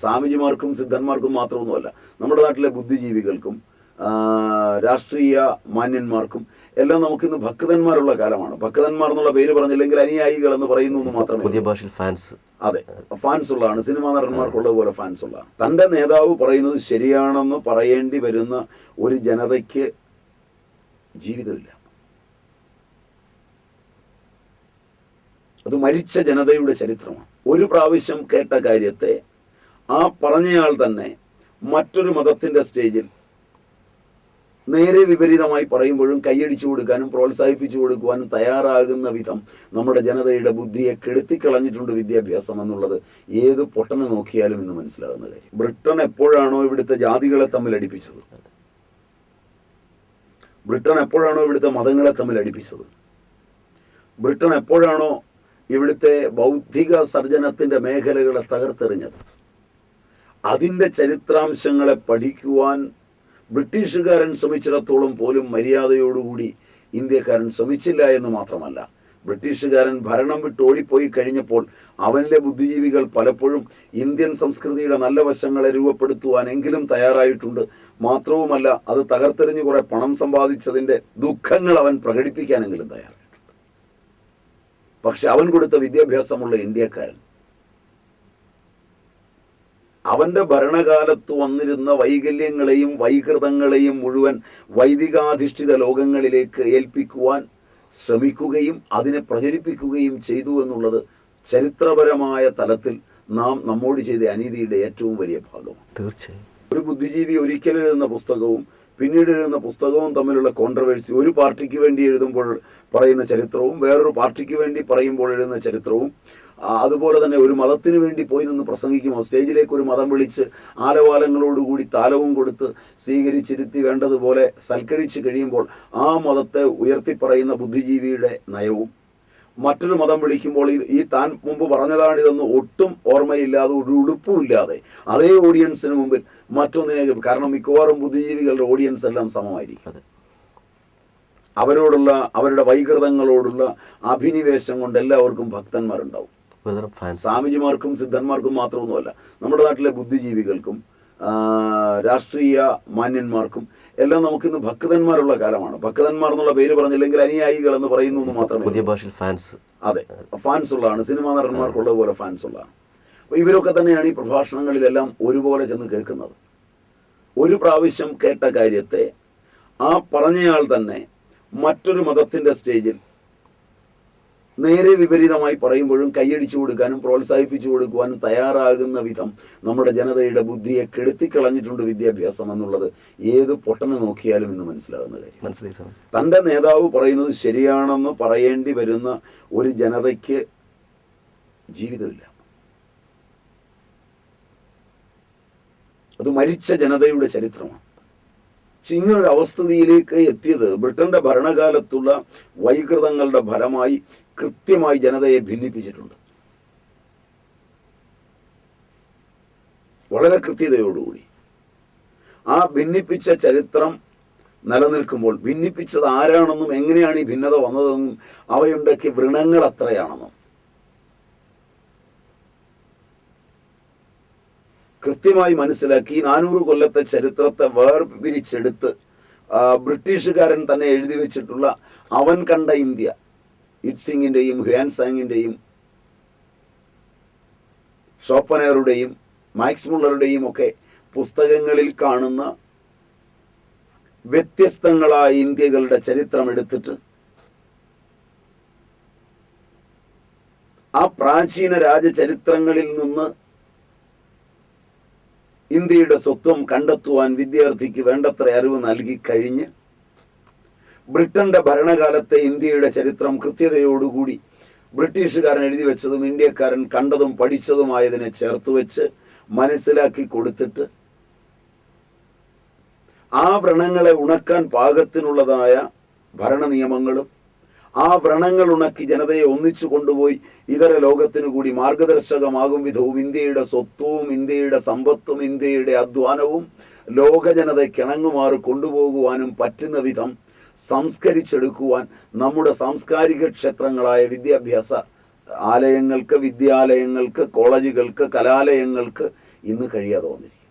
സ്വാമിജിമാർക്കും സിദ്ധന്മാർക്കും മാത്രമൊന്നുമല്ല നമ്മുടെ നാട്ടിലെ ബുദ്ധിജീവികൾക്കും രാഷ്ട്രീയ മാന്യന്മാർക്കും എല്ലാം നമുക്കിന്ന് ഭക്തന്മാരുള്ള കാലമാണ്. ഭക്തന്മാർ എന്നുള്ള പേര് പറഞ്ഞില്ലെങ്കിൽ അനുയായികൾ എന്ന് പറയുന്നു എന്ന് മാത്രമേ പുതിയ ഭാഷയിൽ ഫാൻസ്. അതെ ഫാൻസ് ഉള്ളതാണ് സിനിമാ നടന്മാർക്കുള്ളത് പോലെ ഫാൻസ് ഉള്ളതാണ് തന്റെ നേതാവ് പറയുന്നത് ശരിയാണെന്ന് പറയേണ്ടി വരുന്ന ഒരു ജനതയ്ക്ക് ജീവിതമില്ല. അത് മരിച്ച ജനതയുടെ ചരിത്രമാണ്. ഒരു പ്രാവശ്യം കേട്ട കാര്യത്തെ ആ പറഞ്ഞയാൾ തന്നെ മറ്റൊരു മതത്തിന്റെ സ്റ്റേജിൽ നേരെ വിപരീതമായി പറയുമ്പോഴും കൈയടിച്ചു കൊടുക്കാനും പ്രോത്സാഹിപ്പിച്ചു കൊടുക്കുവാനും തയ്യാറാകുന്ന വിധം നമ്മുടെ ജനതയുടെ ബുദ്ധിയെ കെടുത്തിക്കളഞ്ഞിട്ടുണ്ട് വിദ്യാഭ്യാസം എന്നുള്ളത് ഏത് പൊട്ടനെ നോക്കിയാലും ഇന്ന് മനസ്സിലാകുന്ന കാര്യം. ബ്രിട്ടൻ എപ്പോഴാണോ ഇവിടുത്തെ ജാതികളെ തമ്മിൽ അടിപ്പിച്ചത്? ബ്രിട്ടൻ എപ്പോഴാണോ ഇവിടുത്തെ മതങ്ങളെ തമ്മിൽ അടിപ്പിച്ചത്? ബ്രിട്ടൻ എപ്പോഴാണോ ഇവിടുത്തെ ബൗദ്ധിക സർജനത്തിന്റെ മേഖലകളെ തകർത്തെറിഞ്ഞത്? അതിന്റെ ചരിത്രാംശങ്ങളെ പഠിക്കുവാൻ ബ്രിട്ടീഷുകാരൻ ശ്രമിച്ചിടത്തോളം പോലും മര്യാദയോടുകൂടി ഇന്ത്യക്കാരൻ ശ്രമിച്ചില്ല എന്ന് മാത്രമല്ല. ബ്രിട്ടീഷുകാരൻ ഭരണം വിട്ട് ഓടിപ്പോയി കഴിഞ്ഞപ്പോൾ അവനിലെ ബുദ്ധിജീവികൾ പലപ്പോഴും ഇന്ത്യൻ സംസ്കൃതിയുടെ നല്ല വശങ്ങളെ രൂപപ്പെടുത്തുവാനെങ്കിലും തയ്യാറായിട്ടുണ്ട്. മാത്രവുമല്ല അത് തകർത്തെറിഞ്ഞ് കുറെ പണം സമ്പാദിച്ചതിന്റെ ദുഃഖങ്ങൾ അവൻ പ്രകടിപ്പിക്കാനെങ്കിലും തയ്യാറായിട്ടുണ്ട്. പക്ഷെ അവൻ കൊടുത്ത വിദ്യാഭ്യാസമുള്ള ഇന്ത്യക്കാരൻ അവന്റെ ഭരണകാലത്ത് വന്നിരുന്ന വൈകല്യങ്ങളെയും വൈകൃതങ്ങളെയും മുഴുവൻ വൈദികാധിഷ്ഠിത ലോകങ്ങളിലേക്ക് ഏൽപ്പിക്കുവാൻ ശ്രമിക്കുകയും അതിനെ പ്രചരിപ്പിക്കുകയും ചെയ്തു എന്നുള്ളത് ചരിത്രപരമായ തലത്തിൽ നാം നമ്മോട് ചെയ്ത അനീതിയുടെ ഏറ്റവും വലിയ ഭാഗമാണ്. തീർച്ചയായും. ഒരു ബുദ്ധിജീവി ഒരിക്കലും എഴുതുന്ന പുസ്തകവും പിന്നീട് എഴുതുന്ന പുസ്തകവും തമ്മിലുള്ള കോൺട്രവേഴ്സി ഒരു പാർട്ടിക്ക് വേണ്ടി എഴുതുമ്പോൾ പറയുന്ന ചരിത്രവും വേറൊരു പാർട്ടിക്ക് വേണ്ടി പറയുമ്പോൾ എഴുതുന്ന ചരിത്രവും അതുപോലെ തന്നെ ഒരു മതത്തിന് വേണ്ടി പോയി നിന്ന് പ്രസംഗിക്കുമോ സ്റ്റേജിലേക്ക് ഒരു മതം വിളിച്ച് ആലവാലങ്ങളോടുകൂടി താലവും കൊടുത്ത് സ്വീകരിച്ചിരുത്തി വേണ്ടതുപോലെ സൽക്കരിച്ച് കഴിയുമ്പോൾ ആ മതത്തെ ഉയർത്തിപ്പറയുന്ന ബുദ്ധിജീവിയുടെ നയവും മറ്റൊരു മതം വിളിക്കുമ്പോൾ ഈ താൻ മുമ്പ് പറഞ്ഞതാണിതെന്ന് ഒട്ടും ഓർമ്മയില്ലാതെ ഒരു ഉടുപ്പുമില്ലാതെ അതേ ഓഡിയൻസിന് മുമ്പിൽ മറ്റൊന്നിനെ കാരണം മിക്കവാറും ബുദ്ധിജീവികളുടെ ഓഡിയൻസ് എല്ലാം സമമായിരിക്കും. അതെ. അവരോടുള്ള അവരുടെ വൈകൃതങ്ങളോടുള്ള അഭിനിവേശം കൊണ്ട് എല്ലാവർക്കും ഭക്തന്മാരുണ്ടാവും. സ്വാമിജിമാർക്കും സിദ്ധന്മാർക്കും മാത്രമൊന്നുമല്ല നമ്മുടെ നാട്ടിലെ ബുദ്ധിജീവികൾക്കും രാഷ്ട്രീയ മാന്യന്മാർക്കും എല്ലാം നമുക്കിന്ന് ഭക്തന്മാരുള്ള കാലമാണ്. ഭക്തന്മാർ എന്നുള്ള പേര് പറഞ്ഞില്ലെങ്കിൽ അനുയായികൾ എന്ന് പറയുന്നു എന്ന് മാത്രമേ പുതിയ ഭാഷയിൽ ഫാൻസ് അതെ ഫാൻസ് ഉള്ളതാണ് സിനിമാ നടന്മാർക്കുള്ള പോലെ ഫാൻസ് ഉള്ളതാണ് അപ്പോൾ ഇവരൊക്കെ തന്നെയാണ് ഈ പ്രഭാഷണങ്ങളിലെല്ലാം ഒരുപോലെ ചെന്ന് കേൾക്കുന്നത്. ഒരു പ്രാവശ്യം കേട്ട കാര്യത്തെ ആ പറഞ്ഞയാൾ തന്നെ മറ്റൊരു മതത്തിന്റെ സ്റ്റേജിൽ നേരെ വിപരീതമായി പറയുമ്പോഴും കൈയടിച്ചു കൊടുക്കാനും പ്രോത്സാഹിപ്പിച്ചു കൊടുക്കുവാനും തയ്യാറാകുന്ന വിധം നമ്മുടെ ജനതയുടെ ബുദ്ധിയെ കെടുത്തിക്കളഞ്ഞിട്ടുണ്ട് വിദ്യാഭ്യാസം എന്നുള്ളത് ഏത് പൊട്ടനെ നോക്കിയാലും ഇന്ന് മനസ്സിലാകുന്ന കാര്യം. മനസ്സിലായി തന്റെ നേതാവ് പറയുന്നത് ശരിയാണെന്ന് പറയേണ്ടി വരുന്ന ഒരു ജനതയ്ക്ക് ജീവിതമില്ല. അത് മരിച്ച ജനതയുടെ ചരിത്രമാണ്. ഇങ്ങനൊരു അവസ്ഥിതിയിലേക്ക് എത്തിയത്. ബ്രിട്ടന്റെ ഭരണകാലത്തുള്ള വൈകൃതങ്ങളുടെ ഫലമായി കൃത്യമായി ജനതയെ ഭിന്നിപ്പിച്ചിട്ടുണ്ട്. വളരെ കൃത്യതയോടുകൂടി. ആ ഭിന്നിപ്പിച്ച ചരിത്രം നിലനിൽക്കുമ്പോൾ ഭിന്നിപ്പിച്ചത് ആരാണെന്നും എങ്ങനെയാണ് ഈ ഭിന്നത വന്നതെന്നും അവയുണ്ടാക്കിയ വ്രണങ്ങൾ എത്രയാണെന്നും കൃത്യമായി മനസ്സിലാക്കി നാനൂറ് കൊല്ലത്തെ ചരിത്രത്തെ വേർപിരിച്ചെടുത്ത് ബ്രിട്ടീഷുകാരൻ തന്നെ എഴുതി വെച്ചിട്ടുള്ള അവൻ കണ്ട ഇന്ത്യ ഇറ്റ്സിംഗിന്റെയും ഹ്യാൻസാങ്ങിന്റെയും ഷോപ്പനറുടെയും മാക്സ് മുള്ളറുടെയും ഒക്കെ പുസ്തകങ്ങളിൽ കാണുന്ന വ്യത്യസ്തങ്ങളായ ഇന്ത്യകളുടെ ചരിത്രം എടുത്തിട്ട് ആ പ്രാചീന രാജചരിത്രങ്ങളിൽ നിന്ന് ഇന്ത്യയുടെ സ്വത്വം കണ്ടെത്തുവാൻ വിദ്യാർത്ഥിക്ക് വേണ്ടത്ര അറിവ് നൽകി കഴിഞ്ഞ് ബ്രിട്ടന്റെ ഭരണകാലത്തെ ഇന്ത്യയുടെ ചരിത്രം കൃത്യതയോടുകൂടി ബ്രിട്ടീഷുകാരൻ എഴുതി വെച്ചതും ഇന്ത്യക്കാരൻ കണ്ടതും പഠിച്ചതുമായതിനെ ചേർത്ത് വെച്ച് മനസ്സിലാക്കി കൊടുത്തിട്ട് ആ വ്രണങ്ങളെ ഉണക്കാൻ പാകത്തിനുള്ളതായ ഭരണ നിയമങ്ങളും ആ വ്രണങ്ങൾ ഉണക്കി ജനതയെ ഒന്നിച്ചു കൊണ്ടുപോയി ഇതര ലോകത്തിനു കൂടി മാർഗദർശകമാകും വിധവും ഇന്ത്യയുടെ സ്വത്വവും ഇന്ത്യയുടെ സമ്പത്തും ഇന്ത്യയുടെ അധ്വാനവും ലോക ജനതയ്ക്ക് കൊണ്ടുപോകുവാനും പറ്റുന്ന വിധം സംസ്കരിച്ചെടുക്കുവാൻ നമ്മുടെ സാംസ്കാരിക ക്ഷേത്രങ്ങളായ വിദ്യാഭ്യാസ ആലയങ്ങൾക്ക് വിദ്യാലയങ്ങൾക്ക് കോളേജുകൾക്ക് കലാലയങ്ങൾക്ക് ഇന്ന് കഴിയാതെ വന്നിരിക്കും